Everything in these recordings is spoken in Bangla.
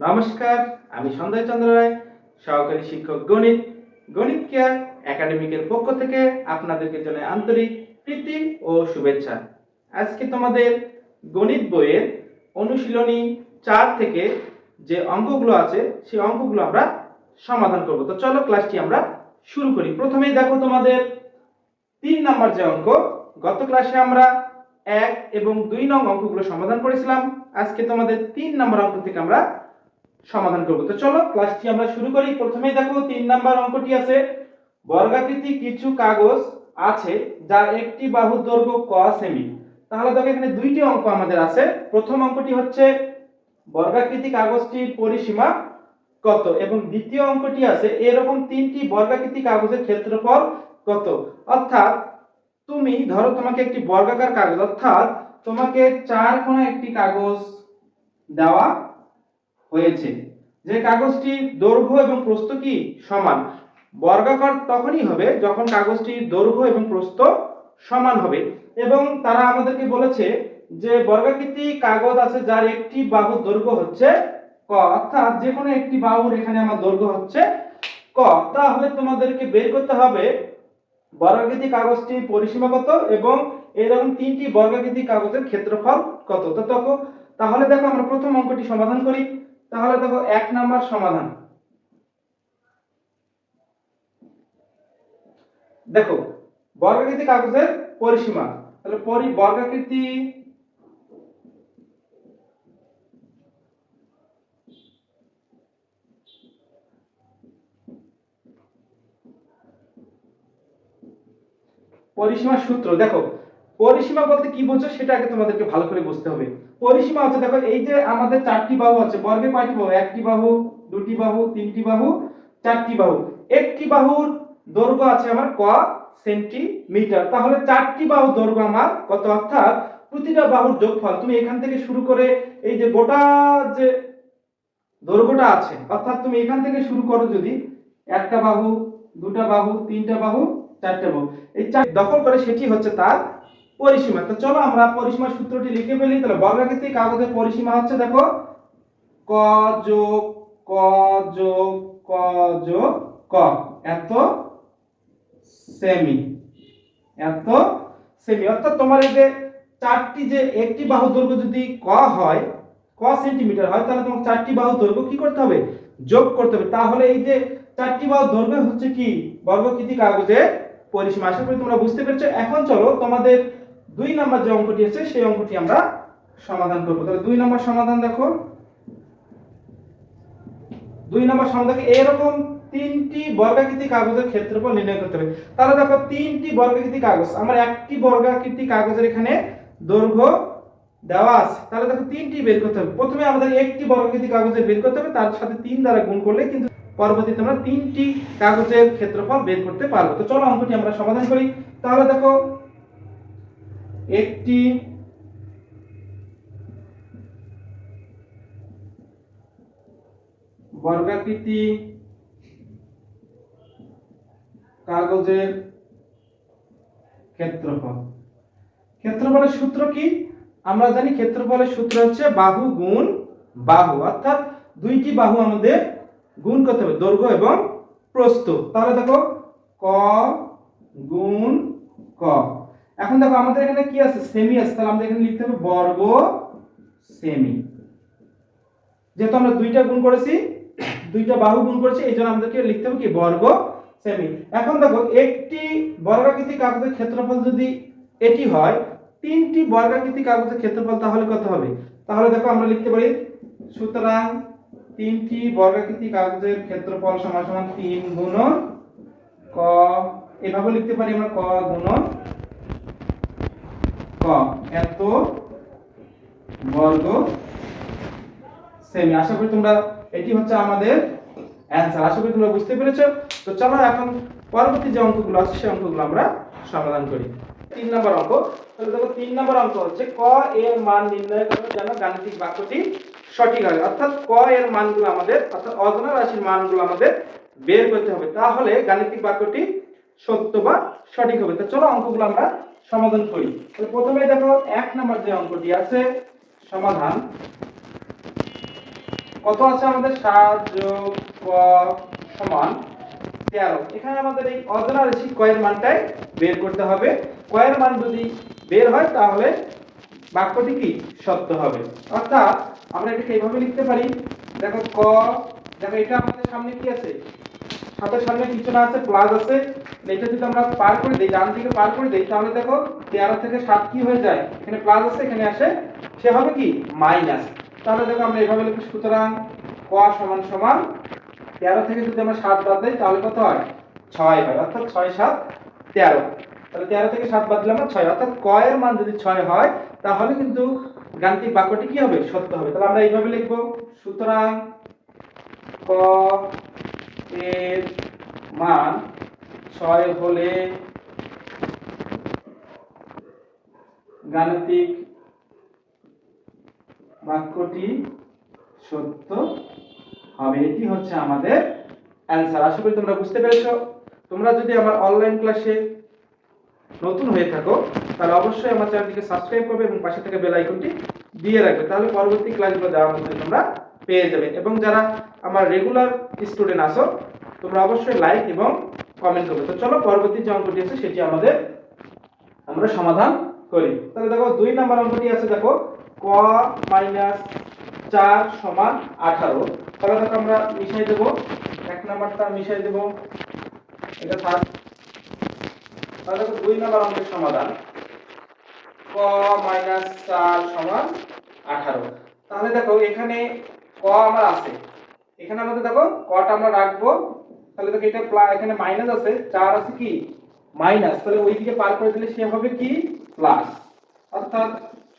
নমস্কার, আমি সঞ্জয় চন্দ্র রায়, সহকারী শিক্ষক গণিত গণিত কেয়ার একাডেমিকের পক্ষ থেকে আপনাদেরকে জানাই আন্তরিক প্রীতি ও শুভেচ্ছা। আজকে তোমাদের গণিত বইয়ের অনুশীলনী চার থেকে যে অঙ্কগুলো আছে, সেই অঙ্কগুলো আমরা সমাধান করব। তো চলো ক্লাসটি আমরা শুরু করি। প্রথমেই দেখো তোমাদের তিন নাম্বার যে অঙ্ক, গত ক্লাসে আমরা এক এবং দুই নং অঙ্কগুলো সমাধান করেছিলাম। আজকে তোমাদের তিন নম্বর অঙ্ক থেকে আমরা সমাধান করব। তো চলো ক্লাসটি আমরা শুরু করি। প্রথমেই দেখো, তিন নাম্বার অঙ্কটি আছে। বর্গাকৃতি কিছু কাগজ আছে, যার একটি বাহু দৈর্ঘ্য ক সেমি। তাহলে দেখো, এখানে দুইটি অঙ্ক আমাদের আছে। প্রথম অঙ্কটি হচ্ছে, বর্গাকৃতি কাগজটির পরিসীমা কত? এবং দ্বিতীয় অঙ্কটি আছে, এরকম তিনটি বর্গাকৃতি কাগজের ক্ষেত্রফল কত? অর্থাৎ, তুমি, ধরো তোমাকে একটি বর্গাকার কাগজ, অর্থাৎ তোমাকে চার কোণা একটি কাগজ দেওয়া হয়েছে। যে কাগজটির দৈর্ঘ্য এবং প্রস্থ কি? সমান। বর্গাকার তখনই হবে যখন কাগজটির দৈর্ঘ্য এবং প্রস্থ সমান হবে। এবং তারা আমাদেরকে বলেছে যে বর্গাকৃতি কাগজ আছে যার একটি বাহুর দৈর্ঘ্য হচ্ছে ক। অর্থাৎ যে কোনো একটি বাহুর এখানে আমার দৈর্ঘ্য হচ্ছে ক। তাহলে তোমাদেরকে বের করতে হবে বর্গাকৃতি কাগজটির পরিসীমা কত এবং এরকম তিনটি বর্গাকৃতি কাগজের ক্ষেত্রফল কত? তো তাহলে দেখো আমরা প্রথম অঙ্কটি সমাধান করি। তাহলে দেখো এক নাম্বার সমাধান। দেখো, বর্গাকৃতি কাগজের পরিসীমা। তাহলে পরি, বর্গাকৃতি পরিসীমার সূত্র। দেখো পরিসীমা বলতে কি বোঝো সেটা আগে তোমাদেরকে ভালো করে বুঝতে হবে। পরিসীমা হচ্ছে, দেখো এই যে আমাদের চারটি বাহু আছে, বর্গে কয়টি বাহু? একটি বাহু, দুটি বাহু, তিনটি বাহু, চারটি বাহু। একটি বাহুর দৈর্ঘ্য আছে আমার ক সেন্টিমিটার। তাহলে চারটি বাহু দৈর্ঘ্য আমার কত? অর্থাৎ প্রতিটা বাহুর যোগফল, তুমি এখান থেকে শুরু করে এই যে গোটা যে দৈর্ঘ্যটা আছে, অর্থাৎ তুমি এখান থেকে শুরু করো যদি একটা বাহু, দুটা বাহু, তিনটা বাহু, চারটা বাহু। এই চার দখল করে সেটি হচ্ছে তার পরিসীমা। তো চলো আমরা পরিসীমার সূত্রটি লিখে ফেলি। তাহলে বর্গাকৃতি কাগজের পরিসীমা হচ্ছে দেখো, ক যোগ ক যোগ ক যোগ ক। এত সেমি এত সেমি অর্থাৎ তোমার এই যে চারটি যে একটি বাহু দৈর্ঘ্য যদি ক হয়, ক সেন্টিমিটার হয়, তাহলে তোমার চারটি বাহু দৈর্ঘ্য কি করতে হবে? যোগ করতে হবে। তাহলে এই যে চারটি বাহু দৈর্ঘ্য হচ্ছে কি? বর্গকৃতি কাগজের পরিসীমা। আশা করি তোমরা বুঝতে পেরেছ। এখন চলো তোমাদের দুই নাম্বার যে অঙ্কটি আছে, সেই অঙ্কটি আমরা সমাধান করব। তাহলে দুই নাম্বার সমাধান দেখো। দুই নম্বর সমাধানে এরকম তিনটি বর্গাকৃতি কাগজের ক্ষেত্রফল নির্ণয় করতে হবে। তাহলে দেখো, তিনটি বর্গাকৃতি কাগজ, আমার একটি বর্গাকৃতি কাগজের এখানে দৈর্ঘ্য দেওয়া আছে। তাহলে দেখো, তিনটি বের করতে হবে। প্রথমে আমাদের একটি বর্গাকৃতি কাগজের বের করতে হবে, তার সাথে তিন দ্বারা গুণ করলে কিন্তু পরবর্তীতে আমরা তিনটি কাগজের ক্ষেত্রফল বের করতে পারব। তো চলো অঙ্কটি আমরা সমাধান করি। তাহলে দেখো একটি বর্গাকৃতি কাগজের ক্ষেত্রফল। ক্ষেত্রফলের সূত্র কি? আমরা জানি ক্ষেত্রফলের সূত্র হচ্ছে বাহু গুণ বাহু। অর্থাৎ দুইটি বাহু আমাদের গুণ করতে হবে, দৈর্ঘ্য এবং প্রস্থ। তাহলে দেখো, ক গুণ ক। এখন দেখো আমাদের এখানে কি আছে? সেমি আছে। তাহলে আমাদের এখানে লিখতে হবে বর্গ সেমি যেহেতু আমরা দুইটা গুণ করেছি, দুইটা বাহু গুণ করেছি, এই জন্য আমাদেরকে লিখতে হবে কি? বর্গ সেমি এখন দেখো, একটি বর্গাকৃতি কাগজের ক্ষেত্রফল যদি এটি হয়, তিনটি বর্গাকৃতি কাগজের ক্ষেত্রফল তাহলে কত হবে? তাহলে দেখো আমরা লিখতে পারি, সুতরাং তিনটি বর্গাকৃতি কাগজের ক্ষেত্রফল সমান সমান তিন গুণন ক। এভাবে লিখতে পারি আমরা ক গুণন ক? এত বর্গ সেমি আশা করি তোমরা এটি হচ্ছে আমাদের অ্যান্সার আশা করি তোমরা বুঝতে পেরেছ। তো চলো এখন পরবর্তী যে অঙ্কগুলো আছে অঙ্কগুলো আমরা সমাধান করি। তিন নম্বর অঙ্ক। তাহলে দেখো, তিন নম্বর অঙ্ক হচ্ছে ক এর মান নির্ণয় গাণিতিক বাক্যটি সঠিক অর্থাৎ ক এর মানগুলো আমাদের, অর্থাৎ অজানা রাশির মানগুলো আমাদের বের করতে হবে। তাহলে গাণিতিক বাক্যটি সত্য বা সঠিক হবে। তো চলো অঙ্কগুলো আমরা সমাধান করি। প্রথমে দেখো এক নম্বর যে অঙ্কটি আছে, সমাধান। কত আছে আমাদের? সাত যোগ ক সমান তেরো। এখানে আমাদের এই অজানা রাশি কয়ের মানটাই বের করতে হবে। কয়ের মান যদি বের হয়, তাহলে বাক্যটি কি? সত্য হবে। অর্থাৎ আমরা এটাকে এইভাবে লিখতে পারি। দেখো ক, দেখো এটা আমাদের সামনে কি আছে? সাতের সামনে কিছু না আছে প্লাস আছে। এটা যদি আমরা পার করে দিই, ডান থেকে পার করে দিই, তাহলে দেখো তেরো থেকে সাত কি হয়ে যায়? এখানে প্লাস আছে, এখানে আসে। সে হবে কি? মাইনাস তাহলে দেখো আমরা এভাবে লিখি, সুতরাং ক সমান সমান তেরো থেকে যদি আমরা সাত বাদ দিই, তাহলে কত হয়? ছয় হয়। অর্থাৎ ছয় সাত তেরো। তাহলে তেরো থেকে সাত বাদ দিলে আমরা ছয়। অর্থাৎ ক এর মান যদি ছয় হয়, তাহলে কিন্তু গাণিতিক বাক্যটি কি হবে? সত্য হবে। তাহলে আমরা এইভাবে লিখব, সুতরাং ক এর মান ছয় হলে গাণিতিক বাক্যটি সত্য হবে। এটি হচ্ছে আমাদের অ্যান্সার আশা করি তোমরা বুঝতে পেরেছ। তোমরা যদি আমার অনলাইন ক্লাসে নতুন হয়ে থাকো, তাহলে অবশ্যই আমার চ্যানেলটিকে সাবস্ক্রাইব করবে এবং পাশে থেকে বেল আইকনটি দিয়ে রাখবে। তাহলে পরবর্তী ক্লাসগুলো দেওয়ার মধ্যে তোমরা পেয়ে যাবে। এবং যারা আমার রেগুলার স্টুডেন্ট আসো তোমরা অবশ্যই লাইক এবং কমেন্ট করবে। তো চলো পরবর্তী যে অঙ্কটি আছে, সেটি আমাদের আমরা সমাধান করি। তাহলে দেখো, দুই নাম্বার অঙ্কটি আছে, দেখো, ক মাইনাস চার সমান আঠারো। তাহলে দেখো, আমরা মিশাই দেবো। এক নাম্বারটা মিশাই দেবো। এটা থাক। তাহলে দেখো, দুই নাম্বার অঙ্কের সমাধান। ক মাইনাস চার সমান আঠারো। তাহলে দেখো, এখানে ক আমার আছে। এখানে আমাদের দেখো, কটা আমরা রাখব? তাহলে দেখো এটা প্লা- এখানে মাইনাস আছে, চার আছে কি? মাইনাস তাহলে ওই দিকে পার করে দিলে সে হবে কি? প্লাস অর্থাৎ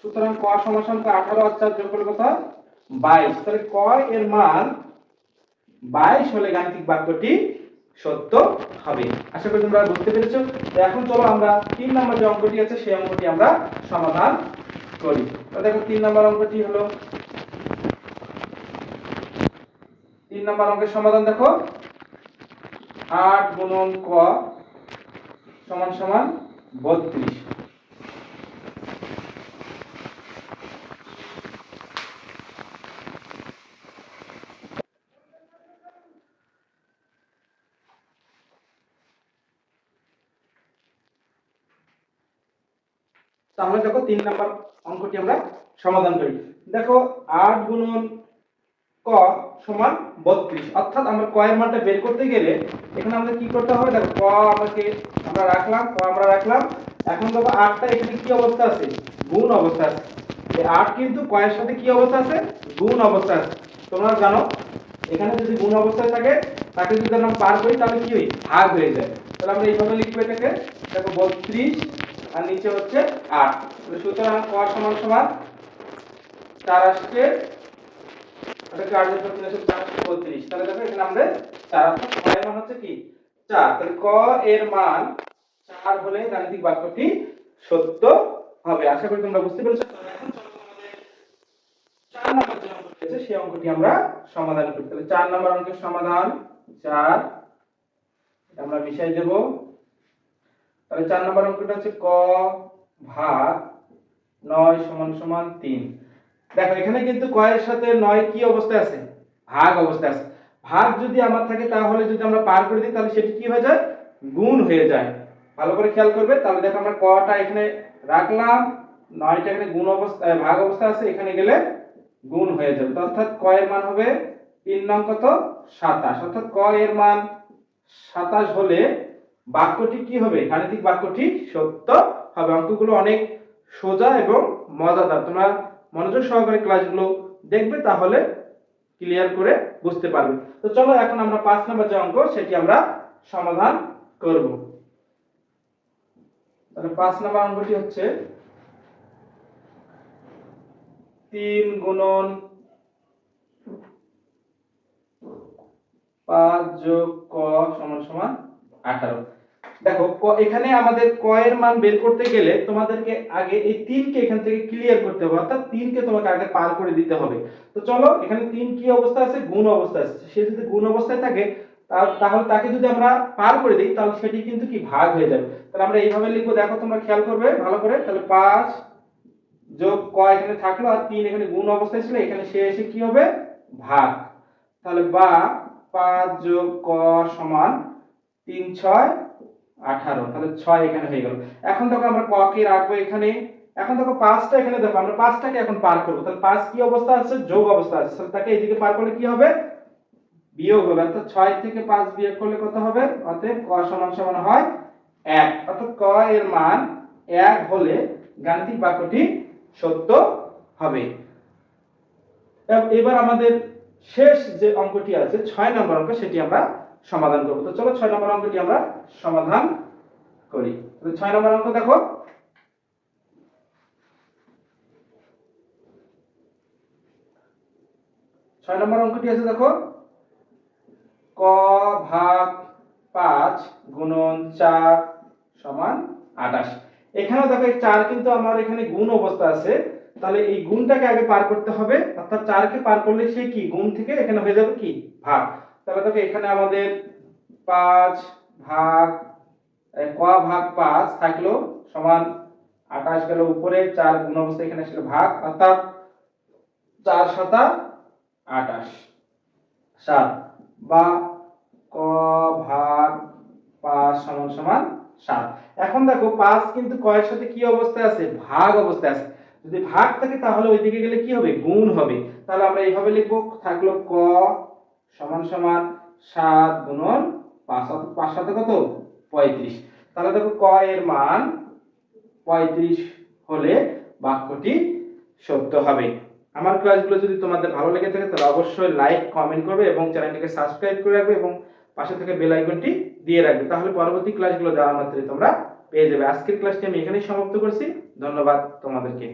সুতরাং ক সমান সমান আঠারো আর চার যোগ করলে কত বাইশ। তাহলে ক এর মান বাইশ হলে গাণিতিক বাক্যটি সত্য হবে। আশা করি তোমরা বুঝতে পেরেছ। তো এখন চলো আমরা তিন নম্বর যে অঙ্কটি আছে, সেই অঙ্কটি আমরা সমাধান করি। দেখো তিন নম্বর অঙ্কটি হলো, তিন নম্বর অঙ্কের সমাধান দেখো। আট গুণন ক সমান সমান বত্রিশ। তাহলে দেখো তিন নাম্বার অঙ্কটি আমরা সমাধান করি। দেখো আট গুণন সমান বত্রিশ। অর্থাৎ আমরা ক এর মানটা বের করতে গেলে এখানে আমাদের কি করতে হবে? দেখো, ক আমাকে আমরা রাখলাম, ক আমরা রাখলাম। এখন দেখো আটটা এখানে কি অবস্থা আছে? গুণ অবস্থা আছে। এই আট কিন্তু ক এর সাথে কি অবস্থা আছে? গুণ অবস্থা আছে। তোমরা জানো, এখানে যদি গুণ অবস্থায় থাকে, তাকে যদি আমরা পার করি, তাহলে কি হয়? ভাগ হয়ে যায়। তাহলে আমরা এইভাবে লিখব এটাকে। দেখো, বত্রিশ, আর নিচে হচ্ছে আট। সুতরাং ক সমান সমান চার আসছে এটা চার যোগ করতে আসছে চার তাহলে দেখো এখানে আমাদের চার অর্থাৎ হচ্ছে কি? চার। তাহলে ক এর চার হলে গাণিতিক বাক্যটি সত্য হবে। চার নম্বর সমাধান করি। তাহলে চার নম্বর অঙ্কের সমাধান চার। আমরা মিশাই দেব। তাহলে চার নম্বর অঙ্কটা হচ্ছে ক ভাগ নয় সমান সমান তিন। দেখো, এখানে কিন্তু ক এর সাথে নয় কি অবস্থায় আছে? ভাগ অবস্থায় আছে। ভাগ যদি আমার থাকে, তাহলে যদি আমরা পার করে দিই, তাহলে সেটি কি হয়ে যায়? গুণ হয়ে যায়। ভালো করে খেয়াল করবে। তাহলে দেখো, আমরা কটা এখানে রাখলাম। নয়টা এখানে গুণ অবস্থা ভাগ অবস্থা আছে। এখানে গেলে গুণ হয়ে যাবে। অর্থাৎ ক এর মান হবে তিন নং কত? সাতাশ। অর্থাৎ ক এর মান সাতাশ হলে বাক্যটি কি হবে? গাণিতিক বাক্যটি সত্য হবে। অঙ্কগুলো অনেক সোজা এবং মজাদার। তোমরা মনোযোগ সহকারে ক্লাসগুলো দেখবে তাহলে ক্লিয়ার করে বুঝতে পারবে। তো চলো এখন আমরা পাঁচ নম্বর যে অঙ্ক, সেটি আমরা সমাধান করব। তাহলে পাঁচ নম্বর অঙ্কটি হচ্ছে তিন গুণন পাঁচ যোগ ক সমান সমান আঠারো। দেখো এখানে আমাদের ক এর মান বের করতে গেলে তোমাদেরকে আগে এই তিনকে এখান থেকে ক্লিয়ার করতে হবে, অর্থাৎ তিনকে তোমাকে আগে পার করে দিতে হবে। তো চলো, এখানে তিন কি অবস্থা আছে? গুণ অবস্থা আছে। সে যদি গুণ অবস্থায় থাকে তাহলে তাকে যদি আমরা পার করে দিই, তাহলে সেটি কিন্তু কি? ভাগ হয়ে যাবে। তাহলে আমরা এইভাবে লিখব, দেখো তোমরা খেয়াল করবে, ভালো করে। তাহলে পাঁচ যোগ ক এখানে থাকল, আর তিন এখানে গুণ অবস্থায় ছিল, এখানে সে এসে কি হবে? ভাগ। তাহলে বা, পাঁচ যোগ ক সমান তিন ছয় আঠারো, তাহলে ছয় এখানে হয়ে গেল। এখন দেখো আমরা ক কে রাখব এখানে? এখন দেখো পাঁচটা এখানে দেখো, আমরা পাঁচটাকে এখন পার করব। তাহলে পাঁচ কি অবস্থা আছে? যোগ অবস্থা আছে। তাহলে তাকে এদিকে পার করলে কি হবে? বিয়োগ হবে। অর্থাৎ ছয় থেকে পাঁচ বিয়োগ করলে কত হবে? অতএব ক সমান সমান হয় এক। অর্থাৎ ক এর মান এক হলে গাণিতিক বাক্যটি সত্য হবে। এবার আমাদের শেষ যে অঙ্কটি আছে, ছয় নম্বর অঙ্ক, সেটি আমরা সমাধান করব। তো চলো ছয় নম্বর অঙ্কটি আমরা সমাধান করি। ছয় নম্বর অঙ্ক দেখো। ছয় নম্বর অঙ্কটি আছে দেখো। ক ভাগ পাঁচ গুণন চার সমান আঠাশ। এখানেও দেখো এই চার কিন্তু আমার এখানে গুণ অবস্থা আছে। তাহলে এই গুণটাকে আগে পার করতে হবে। অর্থাৎ চারকে পার করলে সে কি? গুণ থেকে এখানে হয়ে যাবে কি? ভাগ। তাহলে দেখো এখানে আমাদের পাঁচ ভাগ ক ভাগ পাঁচ থাকল সমান আঠাশ গেল উপরে, চার গুণ অবস্থা এখানে ছিল ভাগ, অর্থাৎ চার শতা আঠাশ। সাত বা ক ভাগ পাঁচ সমান সমান সাত। এখন দেখো পাঁচ কিন্তু কয়ের সাথে কি অবস্থায় আছে? ভাগ অবস্থায় আছে। যদি ভাগ থাকে তাহলে ওইদিকে গেলে কি হবে? গুণ হবে। তাহলে আমরা এইভাবে লিখব, থাকল ক সমান সমান সাত গুণন পাঁচ পাঁচ সাথে কত? পঁয়ত্রিশ। তাহলে দেখো ক এর মান পঁয়ত্রিশ হলে বাক্যটি সত্য হবে। আমার ক্লাসগুলো যদি তোমাদের ভালো লেগে থাকে, তাহলে অবশ্যই লাইক কমেন্ট করবে এবং চ্যানেলটিকে সাবস্ক্রাইব করে রাখবে এবং পাশে থেকে বেল আইকনটি দিয়ে রাখবে। তাহলে পরবর্তী ক্লাসগুলো দেওয়ার মাত্রে তোমরা পেয়ে যাবে। আজকের ক্লাসটি আমি এখানেই সমাপ্ত করছি। ধন্যবাদ তোমাদেরকে।